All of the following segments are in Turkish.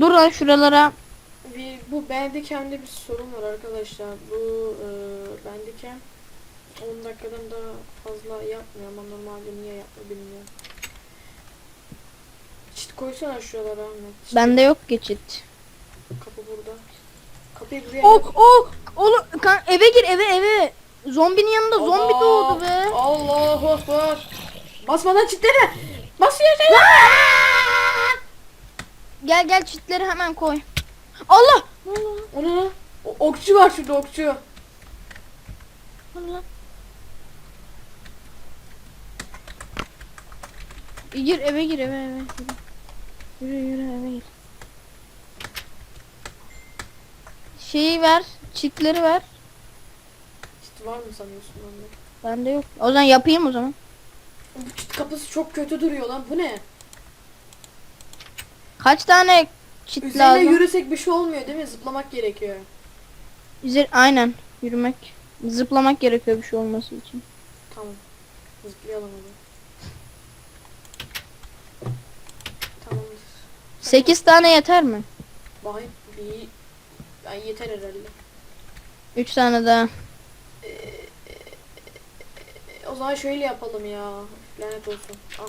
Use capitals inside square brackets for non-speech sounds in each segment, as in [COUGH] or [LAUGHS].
Dur lan şuralara. Bir, bu Bandicam'de bir sorun var arkadaşlar. Bu e, Bandicam 10 dakikadan daha fazla yapmıyor ama normalde niye yapmıyor bilmiyorum. Çit koysana şuralara Ahmet. Çit- Bende yok geçit. Kapı burada. Kapıyı buraya Ok ok. Oğlum kan eve gir eve eve. Zombinin yanında zombi doğdu be. Allahu Ekber. Basmadan çitlere. Basıyor şey. Gel gel çitleri hemen koy. Allah. Allah. O ne lan? O- okçu var şurada okçu. Allah. Gir eve gir eve eve. Yürü yürü, yürü eve gir. Şeyi ver. Çitleri ver. Çit var mı sanıyorsun anne? Bende yok. O zaman yapayım o zaman. Bu çit kapısı çok kötü duruyor lan. Bu ne? Kaç tane çit Üzerine lazım? yürüsek bir şey olmuyor değil mi? Zıplamak gerekiyor. Üzer aynen yürümek. Zıplamak gerekiyor bir şey olması için. Tamam. Zıplayalım hadi. Tamamdır. 8 tane yeter mi? Bakayım bir... Ay yeter herhalde. 3 tane daha. E, o zaman şöyle yapalım ya. Lanet olsun. Ah.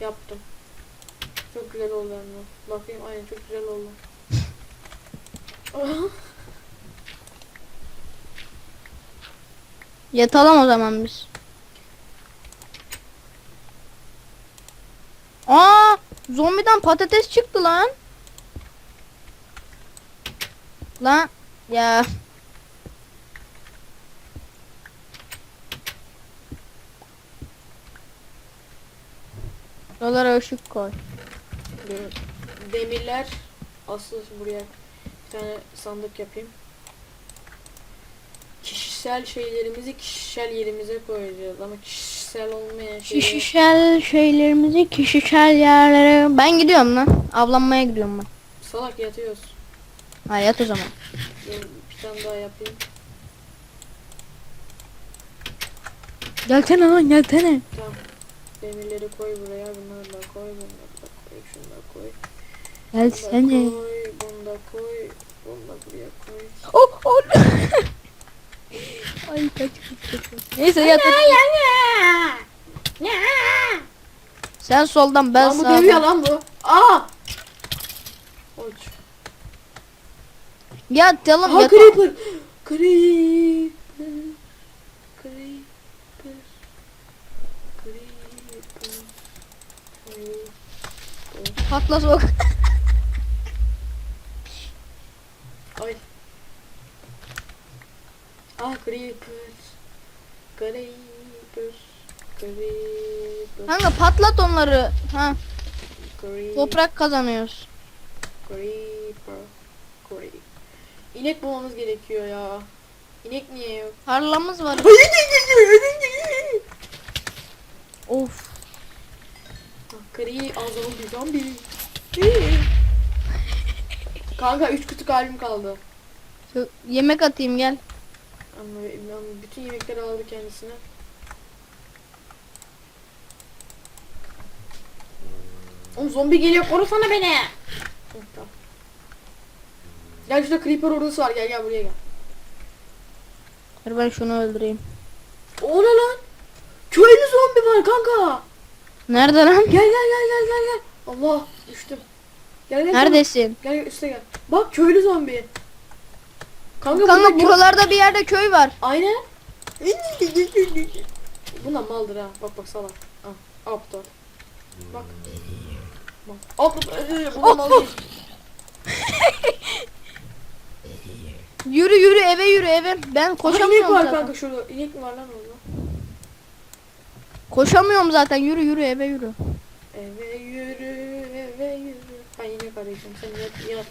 Yaptım. Çok güzel oldu anne. Bakayım aynen çok güzel oldu. [LAUGHS] Yatalım o zaman biz. Aa, zombiden patates çıktı lan. Lan ya. Dolara ışık koy. Demirler asıl buraya bir tane sandık yapayım. Kişisel şeylerimizi kişisel yerimize koyacağız ama kişisel olmayan şeyleri Kişisel şeylerimizi kişisel yerlere. Ben gidiyorum lan. Avlanmaya gidiyorum ben. salak yatıyoruz. Ha yat o zaman. Bir tane daha yapayım. Gelsene lan gelsene. Tamam. Demirleri koy buraya, bunları da koy, bunları da koy, şunu da koy. Bunu da Gelsene. koy, bunu da koy, bunu da buraya koy. Oh, oh. [LAUGHS] Ay kaç kaç kaç. Neyse yat. Sen soldan ben lan bu dövüyor sağdan. lan bu. Aa! Oç. Yatalım Aha yat. Creeper. Creeper. Creeper. Creeper. Creeper. Patla sok. [LAUGHS] Ay. Ah Creeper. Creeper. Creeper. Kanka patlat onları. Ha Creeper. toprak kazanıyoruz. Creeper. Creeper. İnek bulmamız gerekiyor ya. İnek niye yok? Tarlamız var. Of. Kri azalım bir zombi. Kanka 3 kutu kalbim kaldı. Şu yemek atayım gel. Ama ama bütün yemekleri aldı kendisine. Oğlum zombi geliyor korusana beni. Hı, tamam. Gel şurada creeper ordusu var gel gel buraya gel. Dur ben şunu öldüreyim. O ne lan? Köylü zombi var kanka. Nerede lan? Gel gel gel gel gel gel. Allah düştüm. Gel gel. Neredesin? Gel gel üste gel. Bak köylü zombi. Kanka, Kanka buralarda bir yerde köy var. Aynen. Buna maldır ha. Bak bak salak. Ah, aptal. Bak. Bak. Aptal. Buna mal değil. Yürü yürü eve yürü eve. Ben koşamıyorum var zaten. kanka şurada. İnek mi var lan orada? Koşamıyorum zaten. Yürü yürü eve yürü. Eve yürü, arayacağım. Sen yat, yat.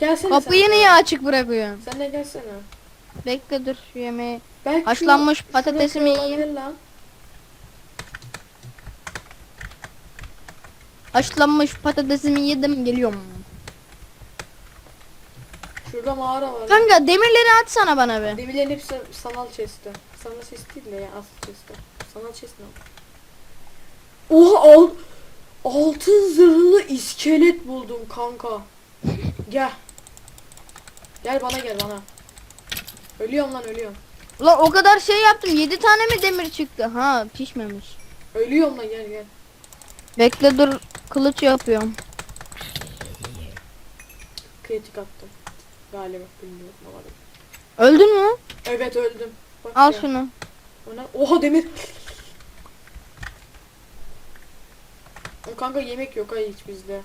Gelsene Kapıyı sen. niye açık bırakıyorsun? Sen de gelsene. Bekle dur şu yemeği. Belki Haşlanmış şunu- patatesimi şunu yiyeyim. olabilir lan. Haşlanmış patatesimi yedim geliyorum. Şurada mağara var. Kanka demirleri atsana bana be. Demirlerin hepsi sanal chest'te. Sanal chest değil de ya asıl chest'te. Sanal chest ne? Oha al. Altın zırhlı iskelet buldum kanka. Gel. Gel bana gel bana. Ölüyorum lan ölüyorum. Ulan o kadar şey yaptım. 7 tane mi demir çıktı? Ha pişmemiş. Ölüyorum lan gel gel. Bekle dur kılıç yapıyorum. Kritik attım. Galiba bilmiyorum ama. Öldün mü? Evet öldüm. Bak Al ya. şunu. O ne? Oha demir. O kanka yemek yok ha hiç bizde.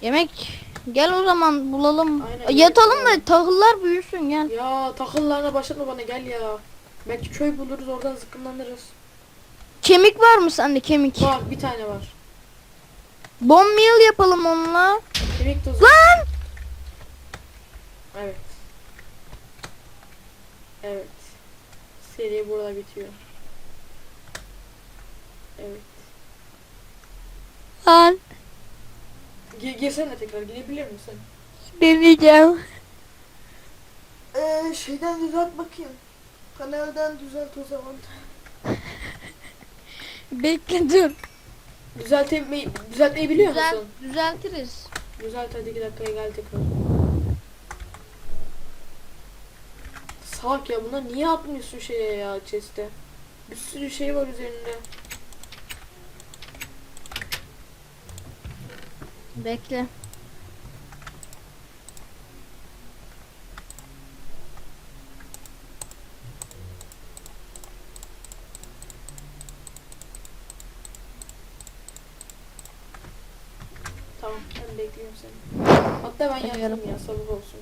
Yemek. Gel o zaman bulalım. Aynen, Yatalım da tahıllar büyüsün gel. Ya takıllarına başlatma bana gel ya. Belki köy buluruz oradan zıkkımlanırız. Kemik var mı sende kemik? Var bir tane var. Bone meal yapalım onunla. Kemik tozu. Lan! Evet. Evet. Seri burada bitiyor. Evet. Lan. Gi girsene tekrar girebilir misin? Deneyeceğim. Eee şeyden düzelt bakayım. Kanaldan düzelt o zaman. [LAUGHS] Bekle dur. Düzeltmeyi, düzeltmeyi biliyor Düzel- musun? düzeltiriz. Düzelt hadi iki dakikaya gel tekrar. Salak ya buna niye atmıyorsun şeye ya chest'e? Bir sürü şey var üzerinde. Bekle. Tamam ben bekliyorum seni. Hatta ben yapayım ya sabır olsun.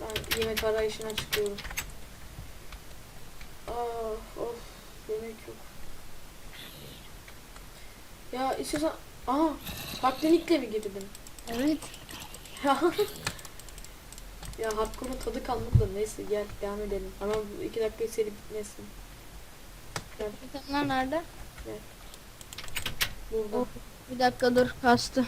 Ben yemek arayışına çıkıyorum. Ah of yemek yok. Ya istiyorsan... Aa Haklinik'le mi girdin? Evet. Ya [LAUGHS] ya Hardcore'un tadı kalmadı da neyse gel devam edelim. Ama bu iki dakika seri bitmesin. İnsanlar nerede? Burada. Oh. Bir dakika dur kastı.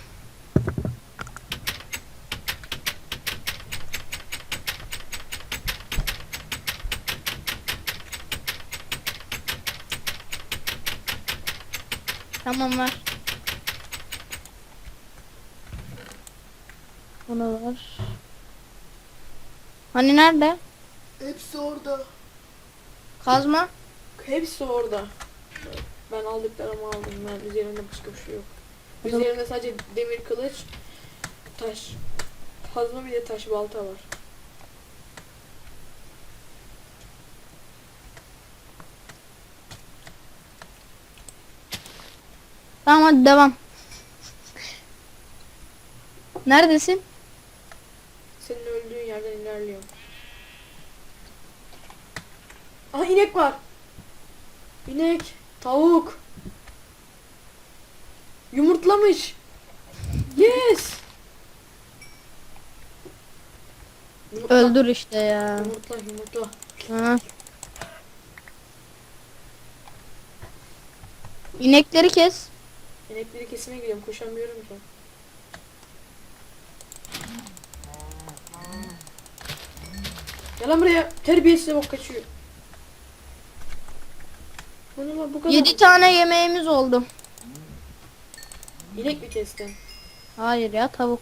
Tamam ver. Bunu ver. Hani nerede? Hepsi orada. Kazma. Hepsi orada. Ben aldıklarımı aldım. Ben üzerinde başka bir şey yok. Üzerinde sadece demir kılıç, taş, kazma bir de taş balta var. Tamam hadi devam. Neredesin? Senin öldüğün yerden ilerliyorum. Aha inek var. İnek, tavuk. Yumurtlamış. Yes. Yumurtla. Öldür işte ya. Yumurtla, yumurtla. Ha. İnekleri kes. İnekleri kesmeye gidiyorum. Koşamıyorum ki. Gel lan buraya. Terbiyesiz bok kaçıyor. Bu ne lan bu kadar? 7 tane yemeğimiz oldu. İnek mi kestin? Hayır ya tavuk.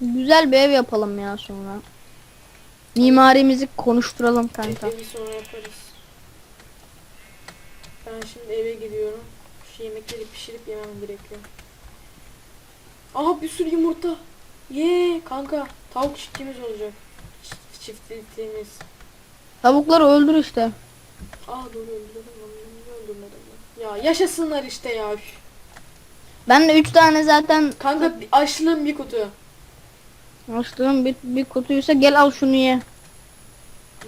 Güzel bir ev yapalım ya sonra. Mimarimizi konuşturalım kanka. Evi sonra yaparız. Ben şimdi eve gidiyorum. Şu yemekleri pişirip yemem gerekiyor. Aha bir sürü yumurta. Ye kanka. Tavuk çiftliğimiz olacak. Çift, çiftliğimiz. Tavukları öldür işte. Aa dur öldürdüm. Niye öldürmedim lan? Ya yaşasınlar işte ya. Ben de 3 tane zaten Kanka bir- açlığım bir kutu. Açtığım bir, bir kutuysa gel al şunu ye.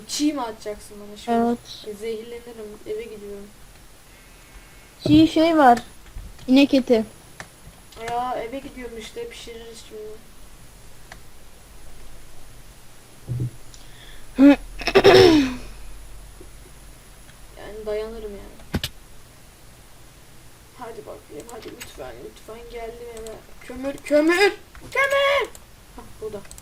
Çiğ mi atacaksın bana şimdi? Evet. E, zehirlenirim. Eve gidiyorum. Çiğ şey var. İnek eti. Ya eve gidiyorum işte pişiririz şimdi. [COUGHS] yani dayanırım yani. Hadi bakayım hadi lütfen lütfen geldim eve. Kömür kömür. ajuda.